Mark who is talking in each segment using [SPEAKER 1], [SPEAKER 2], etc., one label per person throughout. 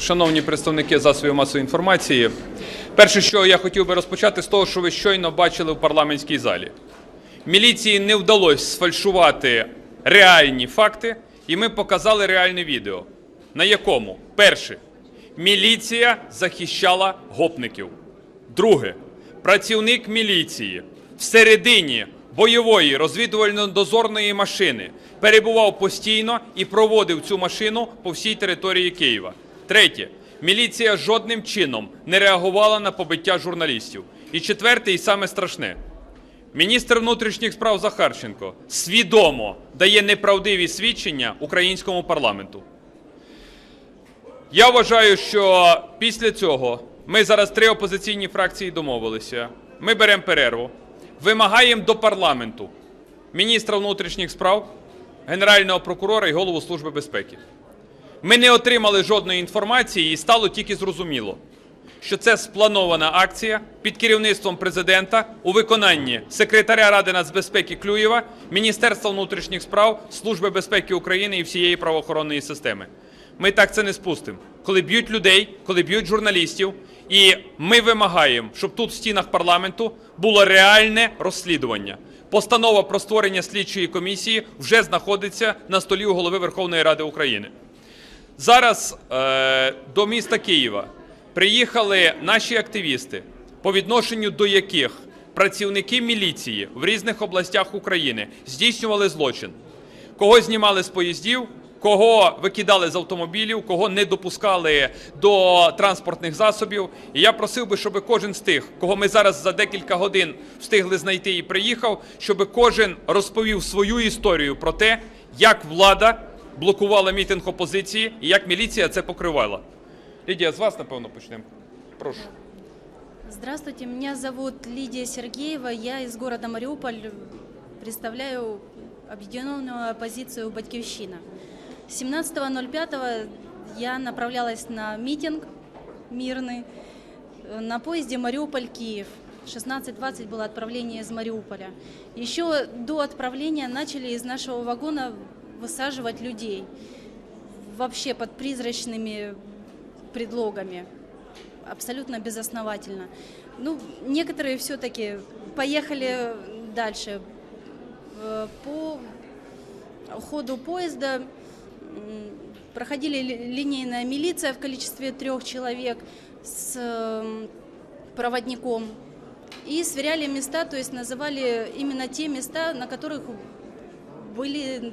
[SPEAKER 1] Шановні представники засобів масової інформації, перше, що я хотів би розпочати з того, що ви щойно бачили в парламентській залі. Міліції не вдалося сфальшувати реальні факти, і ми показали реальне відео, на якому перше міліція захищала гопників. Друге, працівник міліції всередині бойової розвідувально-дозорної машини перебував постійно і проводив цю машину по всій території Києва. Третє, міліція жодним чином не реагувала на побиття журналістів. І четверте, і саме страшне. Міністр внутрішніх справ Захарченко свідомо дає неправдиві свідчення українському парламенту. Я вважаю, що після цього ми зараз три опозиційні фракції домовилися. Ми беремо перерву, вимагаємо до парламенту міністра внутрішніх справ, генерального прокурора і голову Служби безпеки. Ми не отримали жодної інформації і стало тільки зрозуміло, що це спланована акція під керівництвом президента у виконанні секретаря Ради нацбезпеки Клюєва, Міністерства внутрішніх справ, Служби безпеки України і всієї правоохоронної системи. Ми так це не спустимо. Коли б'ють людей, коли б'ють журналістів, і ми вимагаємо, щоб тут в стінах парламенту було реальне розслідування. Постанова про створення слідчої комісії вже знаходиться на столі у голови Верховної Ради України. Зараз е, до міста Києва приїхали наші активісти, по відношенню до яких працівники міліції в різних областях України здійснювали злочин. Кого знімали з поїздів, кого викидали з автомобілів, кого не допускали до транспортних засобів. І я просив би, щоб кожен з тих, кого ми зараз за декілька годин встигли знайти і приїхав, щоб кожен розповів свою історію про те, як влада блокувала мітинг опозиції і як міліція це покривала. Лідія, з вас, напевно, почнемо. Прошу.
[SPEAKER 2] Здравствуйте, меня зовут Лидия Сергеева, я из города Мариуполь, представляю объединенную оппозицию «Батьковщина». 17.05 я направлялась на митинг мирный э, на поезде Мариуполь-Киев. 16.20 было отправление из Мариуполя. Еще до отправления начали из нашего вагона высаживать людей. Вообще под призрачными предлогами абсолютно безосновательно. Ну, некоторые все-таки поехали дальше. Э, По ходу поезда проходили ли- линейная милиция в количестве трех человек с м, проводником и сверяли места, то есть называли именно те места, на которых были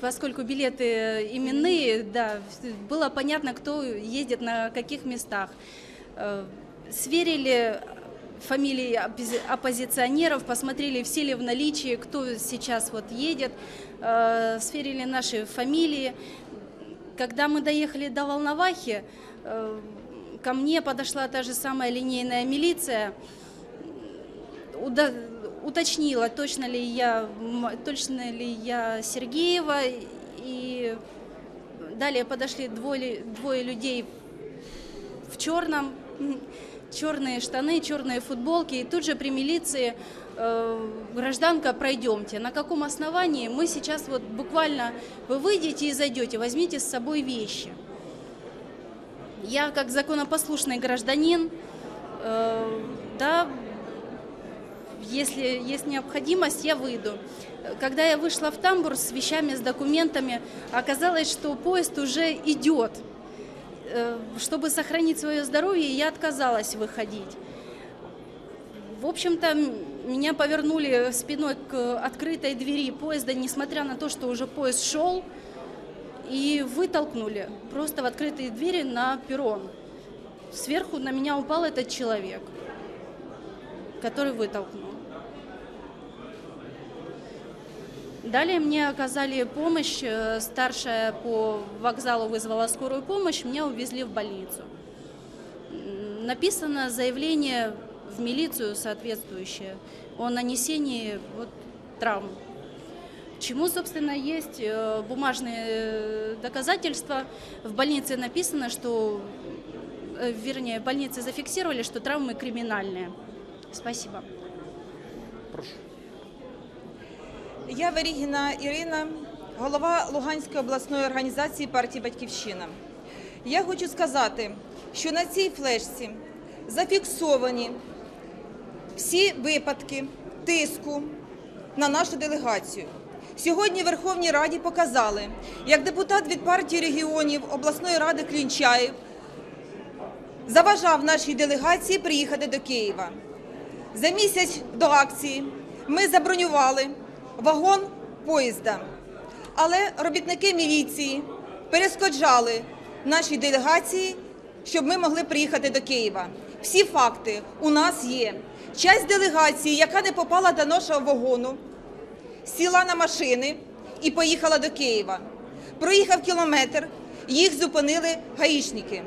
[SPEAKER 2] поскольку билеты именные, да, было понятно, кто ездит на каких местах. Э, Сверили фамилии оппози- оппозиционеров, посмотрели, все ли в наличии, кто сейчас вот едет, э, сверили наши фамилии. Когда мы доехали до Волновахи, э, ко мне подошла та же самая линейная милиция, уточнила, точно ли я, точно ли я Сергеева, и далее подошли двое, двое людей в черном, черные штаны, черные футболки, и тут же при милиции э, гражданка, пройдемте. На каком основании мы сейчас вот буквально, вы выйдете и зайдете, возьмите с собой вещи. Я как законопослушный гражданин, э, да, если есть необходимость, я выйду. Когда я вышла в тамбур с вещами, с документами, оказалось, что поезд уже идет. Э, Чтобы сохранить свое здоровье, я отказалась выходить. В общем-то, меня повернули спиной к открытой двери поезда, несмотря на то, что уже поезд шел, и вытолкнули просто в открытые двери на перрон. Сверху на меня упал этот человек, который вытолкнул. Далее мне оказали помощь, э, старшая по вокзалу вызвала скорую помощь, меня увезли в больницу. Написано заявление в милицию соответствующее о нанесении вот, травм. Чему, собственно, есть э, бумажные э, доказательства. В больнице написано, что, вернее, в больнице зафиксировали, что травмы криминальные. Спасибо.
[SPEAKER 1] Прошу.
[SPEAKER 3] Я Верігіна Ірина, голова Луганської обласної організації партії Батьківщина. Я хочу сказати, що на цій флешці зафіксовані всі випадки тиску на нашу делегацію. Сьогодні Верховній Раді показали, як депутат від партії регіонів обласної ради Клінчаєв заважав нашій делегації приїхати до Києва. За місяць до акції ми забронювали вагон поїзда, але робітники міліції перешкоджали нашій делегації, щоб ми могли приїхати до Києва. Всі факти у нас є. Часть делегації, яка не попала до нашого вагону, сіла на машини і поїхала до Києва. Проїхав кілометр, їх зупинили гаїшники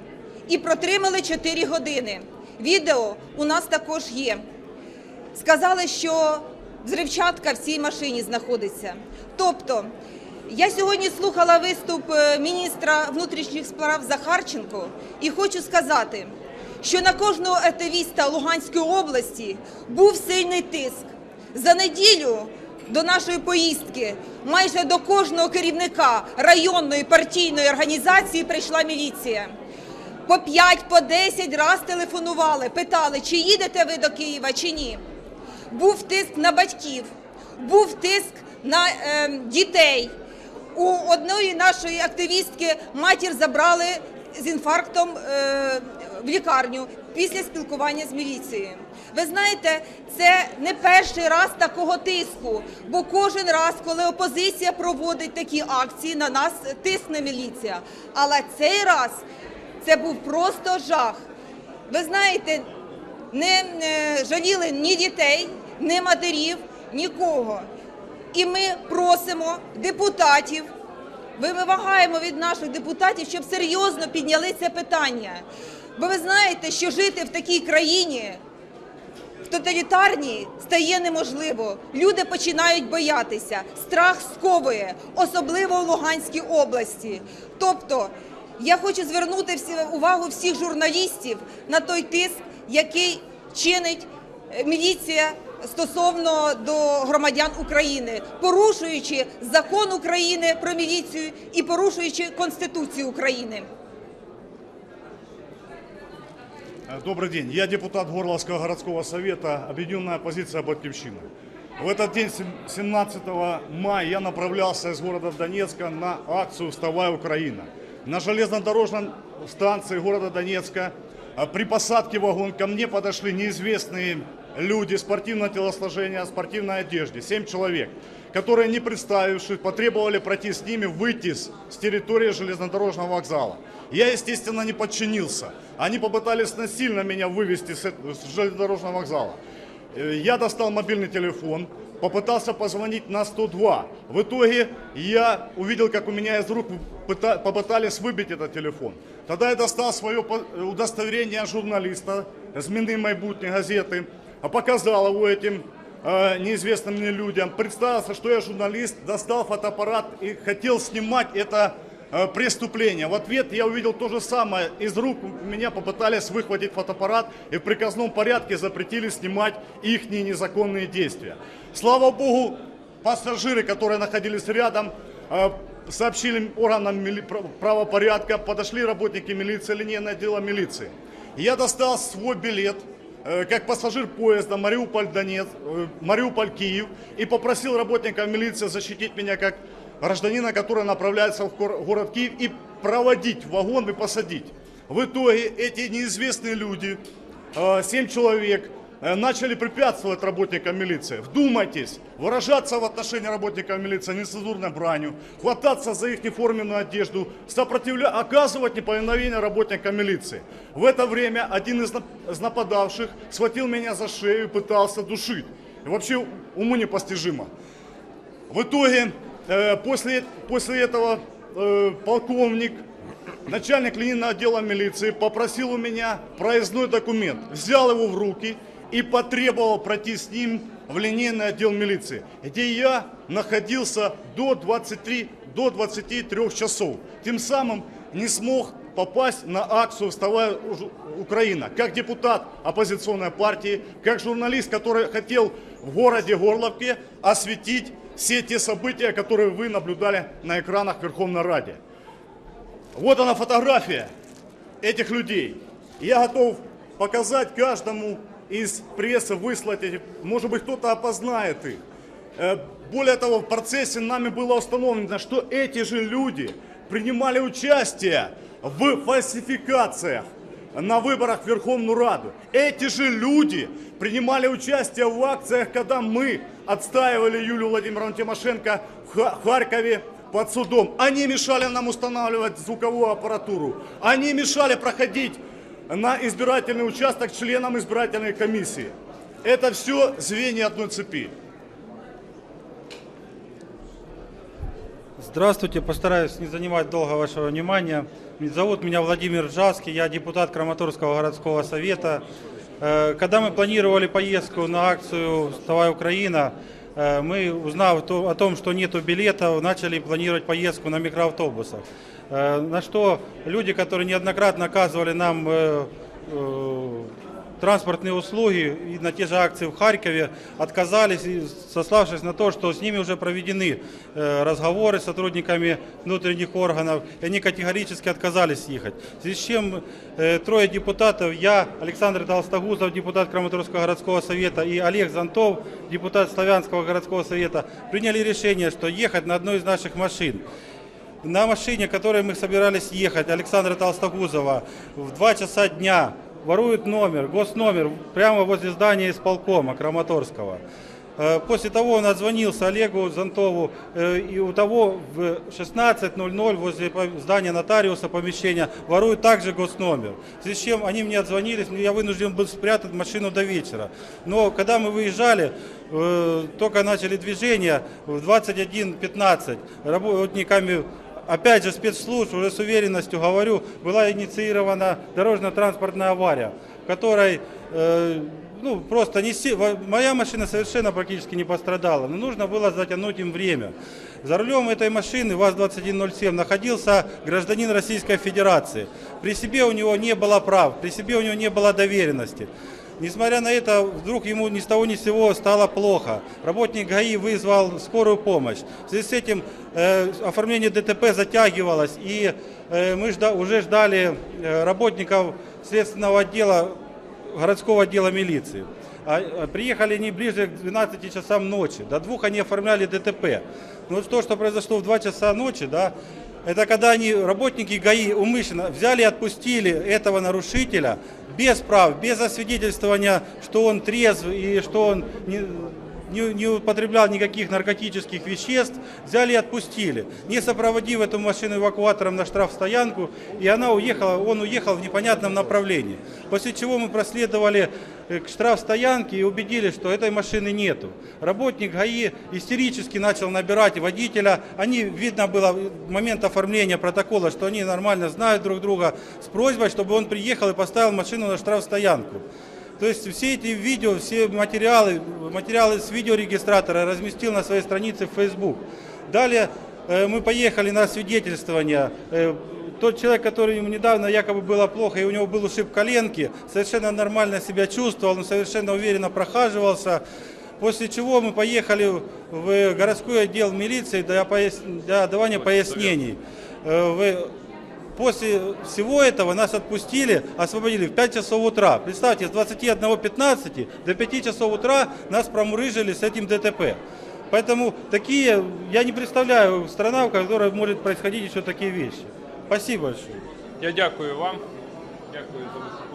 [SPEAKER 3] і протримали 4 години. Відео у нас також є. Сказали, що взривчатка в цій машині знаходиться. Тобто, я сьогодні слухала виступ е, міністра внутрішніх справ Захарченко і хочу сказати, що на кожного активіста Луганської області був сильний тиск. За неділю до нашої поїздки майже до кожного керівника районної партійної організації прийшла міліція. По 5, по 10 раз телефонували, питали, чи їдете ви до Києва, чи ні. Був тиск на батьків, був тиск на е, дітей. У одної нашої активістки матір забрали з інфарктом е, в лікарню після спілкування з міліцією. Ви знаєте, це не перший раз такого тиску, бо кожен раз, коли опозиція проводить такі акції, на нас тисне міліція. Але цей раз це був просто жах. Ви знаєте, не жаліли ні дітей, ні матерів, нікого. І ми просимо депутатів, ми вимагаємо від наших депутатів, щоб серйозно підняли це питання. Бо ви знаєте, що жити в такій країні, в тоталітарній, стає неможливо. Люди починають боятися. Страх сковує, особливо в Луганській області. Тобто, я хочу звернути увагу всіх журналістів на той тиск, який чинить е, міліція стосовно до громадян України, порушуючи закон України про міліцію і порушуючи Конституцію України.
[SPEAKER 4] Добрый день. Я депутат Горловского городского совета, объединенная оппозиция «Батькивщина». В этот день, сем- 17 мая, я направлялся из города Донецка на акцию «Вставай, Украина». На железнодорожной станции города Донецка а, при посадке в вагон ко мне подошли неизвестные люди спортивного телосложения, спортивной одежде, 7 человек, которые, не представившись, потребовали пройти с ними, выйти с с территории железнодорожного вокзала. Я, естественно, не подчинился. Они попытались насильно меня вывести с с железнодорожного вокзала. Э, Я достал мобильный телефон, попытался позвонить на 102. В итоге я увидел, как у меня из рук пыта- попытались выбить этот телефон. Тогда я достал свое удостоверение журналиста «Змины майбутней» газеты, а показал его этим э, неизвестным мне людям, представился, что я журналист, достал фотоаппарат и хотел снимать это э, преступление. В ответ я увидел то же самое. Из рук у меня попытались выхватить фотоаппарат и в приказном порядке запретили снимать их незаконные действия. Слава Богу, пассажиры, которые находились рядом, э, сообщили органам мили- прав- правопорядка, подошли работники милиции, линейное дело милиции. Я достал свой билет, как пассажир поезда Мариуполь-Донец, э, Мариуполь-Киев и попросил работников милиции защитить меня как гражданина, который направляется в гор- город Киев и проводить вагон и посадить. В итоге эти неизвестные люди, э, семь человек, э, начали препятствовать работникам милиции. Вдумайтесь, выражаться в отношении работников милиции нецензурной бранью, хвататься за их неформенную одежду, сопротивля... оказывать неповиновение работникам милиции. В это время один из нападавших схватил меня за шею и пытался душить. И вообще уму непостижимо. В итоге, э, после, после этого э, полковник, начальник линейного отдела милиции попросил у меня проездной документ, взял его в руки и потребовал пройти с ним в линейный отдел милиции, где я находился до 23, до 23 часов. Тем самым не смог попасть на акцию «Вставай, Уж- Украина», как депутат оппозиционной партии, как журналист, который хотел в городе Горловке осветить все те события, которые вы наблюдали на экранах Верховной Ради. Вот она фотография этих людей. Я готов показать каждому из прессы, выслать эти, может быть кто-то опознает их. Э, Более того, в процессе нами было установлено, что эти же люди принимали участие в фальсификациях на выборах в Верховную Раду. Эти же люди принимали участие в акциях, когда мы отстаивали Юлию Владимировну Тимошенко в Ха- Харькове под судом. Они мешали нам устанавливать звуковую аппаратуру. Они мешали проходить на избирательный участок членам избирательной комиссии. Это все звенья одной цепи.
[SPEAKER 5] Здравствуйте, постараюсь не занимать долго вашего внимания. Зовут меня Владимир Ржавский, я депутат Краматорского городского совета. Э, Когда мы планировали поездку на акцию «Вставай, Украина», э, мы, узнав о том, что нету билетов, начали планировать поездку на микроавтобусах. Э, На что люди, которые неоднократно оказывали нам э, э, транспортные услуги и на те же акции в Харькове отказались, сославшись на то, что с ними уже проведены разговоры с сотрудниками внутренних органов, и они категорически отказались ехать. В связи с чем трое депутатов, я, Александр Толстогузов, депутат Краматорского городского совета, и Олег Зонтов, депутат Славянского городского совета, приняли решение, что ехать на одной из наших машин. На машине, которой мы собирались ехать, Александра Толстогузова, в 2 часа дня воруют номер, госномер, прямо возле здания исполкома Краматорского. Э, После того он отзвонился Олегу Зонтову, э, и у того в 16.00 возле здания нотариуса помещения воруют также госномер. В связи с чем они мне отзвонились, я вынужден был спрятать машину до вечера. Но когда мы выезжали, э, только начали движение в 21.15 работниками опять же, спецслужб, уже с уверенностью говорю, была инициирована дорожно-транспортная авария, в которой э, ну, просто не си- моя машина совершенно практически не пострадала, но нужно было затянуть им время. За рулем этой машины ВАЗ-2107 находился гражданин Российской Федерации. При себе у него не было прав, при себе у него не было доверенности. Несмотря на это, вдруг ему ни с того ни с сего стало плохо. Работник ГАИ вызвал скорую помощь. В связи с этим э, оформление ДТП затягивалось, и э, мы жда- уже ждали э, работников следственного отдела, городского отдела милиции. А, а приехали они ближе к 12 часам ночи. До двух они оформляли ДТП. Но вот то, что произошло в 2 часа ночи, да, это когда они, работники ГАИ, умышленно взяли и отпустили этого нарушителя без прав, без освидетельствования, что он трезв и что он не, не, не употреблял никаких наркотических веществ, взяли и отпустили, не сопроводив эту машину эвакуатором на штрафстоянку, и она уехала, он уехал в непонятном направлении. После чего мы проследовали э, к штрафстоянке и убедились, что этой машины нету. Работник ГАИ истерически начал набирать водителя. Они, видно было в момент оформления протокола, что они нормально знают друг друга, с просьбой, чтобы он приехал и поставил машину на штрафстоянку. То есть все эти видео, все материалы, материалы с видеорегистратора разместил на своей странице в Facebook. Далее э, мы поехали на свидетельствование. Э, Тот человек, который ему недавно якобы было плохо, и у него был ушиб коленки, совершенно нормально себя чувствовал, он совершенно уверенно прохаживался. После чего мы поехали в городской отдел милиции для, пояс- для давания пояснений. После всего этого нас отпустили, освободили в 5 часов утра. Представьте, с 21.15 до 5 часов утра нас промурыжили с этим ДТП. Поэтому такие, я не представляю страна, в которой может происходить еще такие вещи. Спасибо большое.
[SPEAKER 1] Я дякую вам. Дякую за.